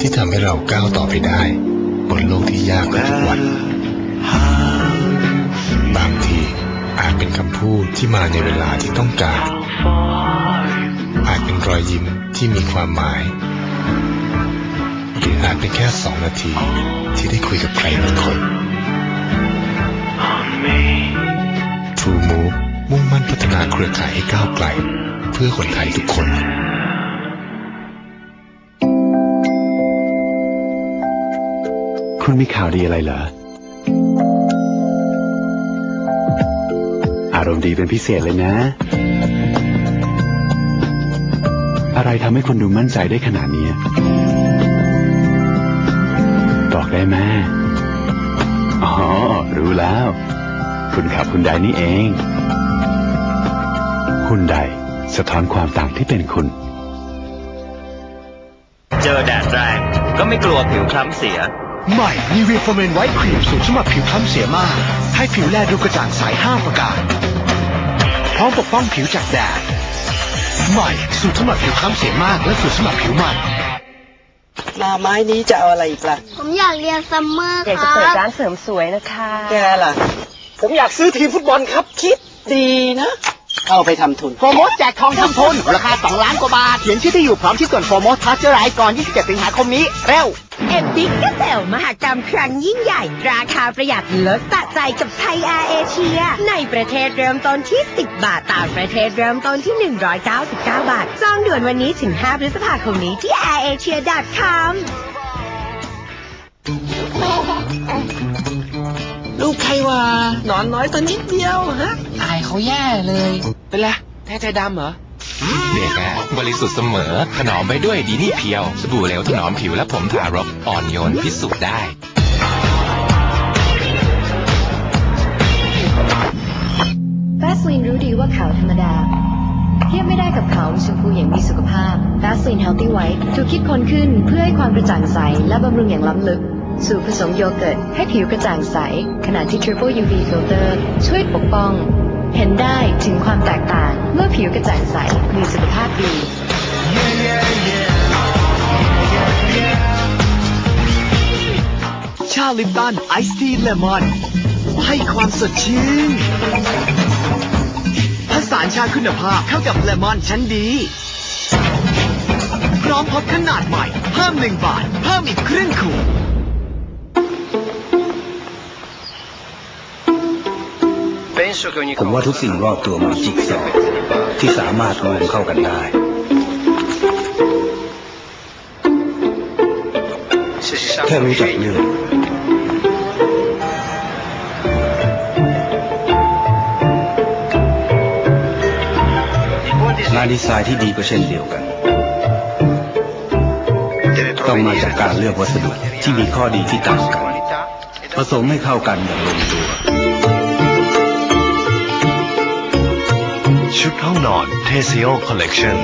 ที่ทำให้เราก้าวต่อไปได้ บนโลกที่ยากขึ้นทุกวัน บางทีอาจเป็นคำพูดที่มาในเวลาที่ต้องการ อาจเป็นรอยยิ้มที่มีความหมาย หรืออาจเป็นแค่สองนาทีที่ได้คุยกับใครบางคน True Move มุ่งมั่นพัฒนาเครือข่ายให้ก้าวไกล เพื่อคนไทยทุกคน คุณมีข่าวดีอะไรเหรอ อารมณ์ดีเป็นพิเศษเลยนะ อะไรทำให้คุณดูมั่นใจได้ขนาดนี้ บอกได้ไหมอ๋อ รู้แล้ว คุณขับคุณไดนี่เอง คุณไดสะท้อนความต่างที่เป็นคุณ เจอแดดแรงก็ไม่กลัวผิวคล้ำเสีย ใหม่นีเวียฟอร์เมนไวท์ครีมสูตรสำหรับผิวคล้ำเสียมาก ให้ผิวแลดูกระจ่างใสห้าประการ พร้อมปกป้องผิวจากแดด ใหม่ สูตรสำหรับผิวคล้ำเสียมาก และสูตรสำหรับผิวมัน มาไม้นี้จะเอาอะไรอีกล่ะผมอยากเรียนซัมเมอร์อยากคจะรัเปิดบร้านเสริมสวยนะคะ แกล่ะ ผมอยากซื้อทีมฟุตบอลครับ คิดดีนะ เอาไปทำทุน โฟร์โมสแจกทองทำทุนราคา2 ล้านกว่าบาท เขียนชื่อที่อยู่พร้อมที่ส่วนโฟร์โมสพาสเจอร์ไรก่อน 27 สิงหาคมนี้ เร็ว เอ็มบิ๊กก็เซลมหกรรมครั้งยิ่งใหญ่ ราคาประหยัดลดสะใจกับไทยแอร์เอเชีย ในประเทศเริ่มต้นที่ 10 บาท ต่างประเทศเริ่มต้นที่ 199 บาท จองด่วนวันนี้ถึง 5 พฤษภาคมนี้ที่ airasia.com ลูกใครวะหนอนน้อยตัวนิดเดียวฮะอายเขาแย่เลย เป็นไรแท้ใจดำเหรอเด็กอะบริสุทธิ์เสมอ ถนอมไปด้วยดีนี่เพียว สบู่เหลวถนอมผิวและผมทารกอ่อนโยนพิสูจน์ได้แบสลินรู้ดีว่าขาวธรรมดา เทียบไม่ได้กับขาวชมพูอย่างมีสุขภาพแบสลินเฮลตี้ไวท์ถูกคิดค้นขึ้นเพื่อให้ความกระจ่างใสและบำรุงอย่างล้ำลึก สูตรผสมโยเกิร์ตให้ผิวกระจ่างใส ขณะที่ Triple UV Filter ช่วยปกป้อง เห็นได้ถึงความแตกต่างเมื่อผิวกระจ่างใส มีสุขภาพดีชาลิปตันไอซ์ทีเลมอนให้ความสดชื่นผสานชาคุณภาพเข้ากับเลมอนชั้นดีพร้อมพบขนาดใหม่ เพิ่มหนึ่งบาท เพิ่มอีกครึ่งขวด ผมว่าทุกสิ่งรอบตัวมันจิกซอที่สามารถรวมเข้ากันได้ แค่รู้จักเลือกงานดีไซน์ที่ดีก็เช่นเดียวกันต้องมาจากการเลือกวัสดุที่มีข้อดีที่ต่างกัน ผสมให้เข้ากันอย่างลงตัว ชุดห้องนอนเทเซโอคอลเลกชัน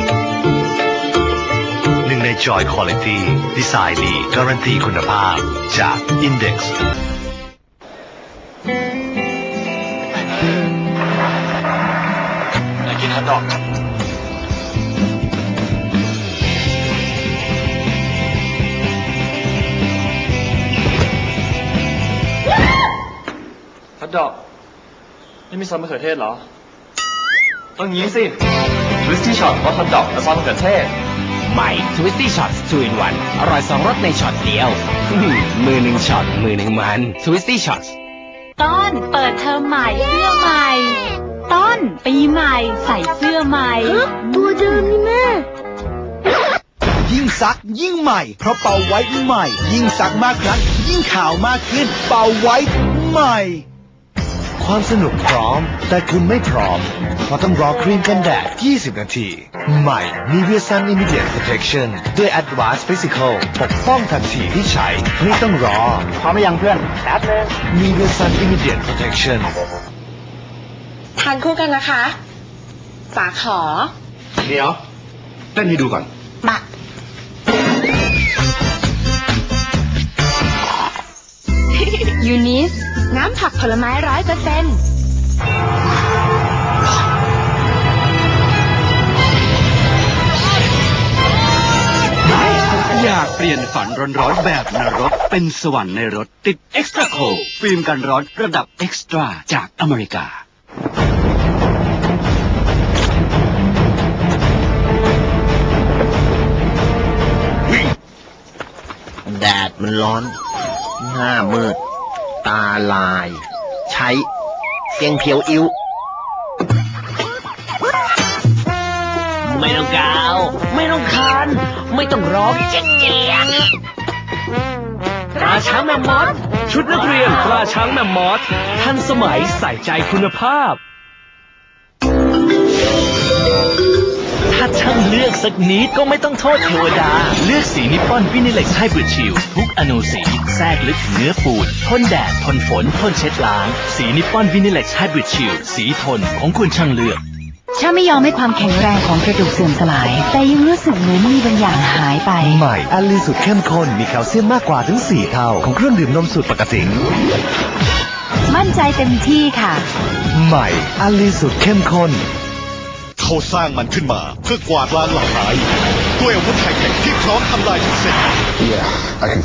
หนึ่งใน Joy Quality ดีไซน์ดี การันตีคุณภาพจาก Index อยากกินฮอทดอกฮอทดอกไม่มีซอสมะเขือเทศเหรอ ต้องงี้สิทวิสตี้ช็อตรสฮอทดอกและซอสมะเขือเทศ ใหม่ทวิสตี้ช็อต2 in 1อร่อยสองรสในช็อตเดียวมือหนึ่งช็อตมือหนึ่งมันทวิสตี้ช็อตต้นเปิดเทอมใหม่เสื้อใหม่ ต้นปีใหม่ใส่เสื้อใหม่ ตัวเดิมนี่แม่ ยิ่งซักยิ่งใหม่ เพราะเป่าไว้ใหม่ ยิ่งซักมากครั้งยิ่งขาวมากขึ้น เป่าไว้ใหม่ ความสนุกพร้อม แต่คุณไม่พร้อม เพราะต้องรอครีมกันแดด 20 นาที ใหม่ Nivea Sun Immediate Protection ด้วย Advanced Physical ปกป้องทันทีที่ใช้ ไม่ต้องรอ พร้อมหรือยังเพื่อนแป๊บนึง Nivea Sun Immediate Protection ทานคู่กันนะคะป๋าขอ เดี๋ยวเต้นให้ดูก่อน มายูนิส น้ำผักผลไม้ร้อยเปอร์เซ็นต์อยากเปลี่ยนฝันร้อนๆแบบนรก เป็นสวรรค์ในรถ ติด Extra Cold ฟิล์มกันร้อนระดับ Extra จากอเมริกาแดดมันร้อน หน้ามืด ตาลาย ใช้ เสียงเพียวอิ้ว ไม่ต้องกาว ไม่ต้องคันไม่ต้องร้องเจ๊เจียงราช้างแมมมอสชุดนักเรียนราช้างแมมมอสทันสมัยใส่ใจคุณภาพ ถ้าช่างเลือกสักนิดก็ไม่ต้องโทษเทวดา เลือกสีนิปปอนวินิเล็กไฮบริดชิลทุกอนูสี แทรกลึกถึงเนื้อปูนทนแดดทนฝนทนเช็ดล้าง สีนิปปอนวินิเล็กไฮบริดชิลสีทนของคุณช่างเลือกฉันไม่ยอมให้ความแข็งแรงของกระดูกเสื่อมสลาย แต่ยังรู้สึกเหมือนมีบางอย่างหายไป ใหม่แอลลีสูตรเข้มข้นมีแคลเซียมมากกว่าถึง 4 เท่า ของเครื่องดื่มนมสูตรปกติมั่นใจเต็มที่ค่ะ ใหม่แอลลีสูตรเข้มข้น เขาสร้างมันขึ้นมาเพื่อกวาดล้างเหล่าร้าย ด้วยอาวุธไฮเทคที่พร้อมทำลายทุกสิ่ง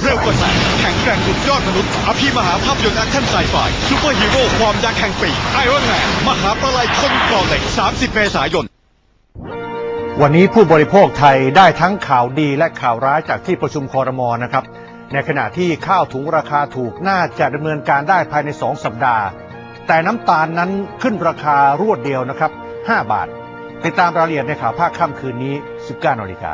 เร็วกว่าแสงแข็งแกร่งดุดยอดมนุษย์อภิมหาภาพยนตร์แอคชั่นไซไฟซูเปอร์ฮีโร่ความยักษ์แห่งปีไอรอนแมนมหาประลายคนกรอเหล็ก 30 เมษายน วันนี้ผู้บริโภคไทยได้ทั้งข่าวดีและข่าวร้ายจากที่ประชุมคอรมอนะครับ ในขณะที่ข้าวถุงราคาถูกน่าจะดำเนินการได้ภายใน 2 สัปดาห์ แต่น้ำตาลนั้นขึ้นราคารวดเดียวนะครับ 5 บาท ติดตามรายละเอียดในข่าวภาคค่ำคืนนี้ 19นาฬิกา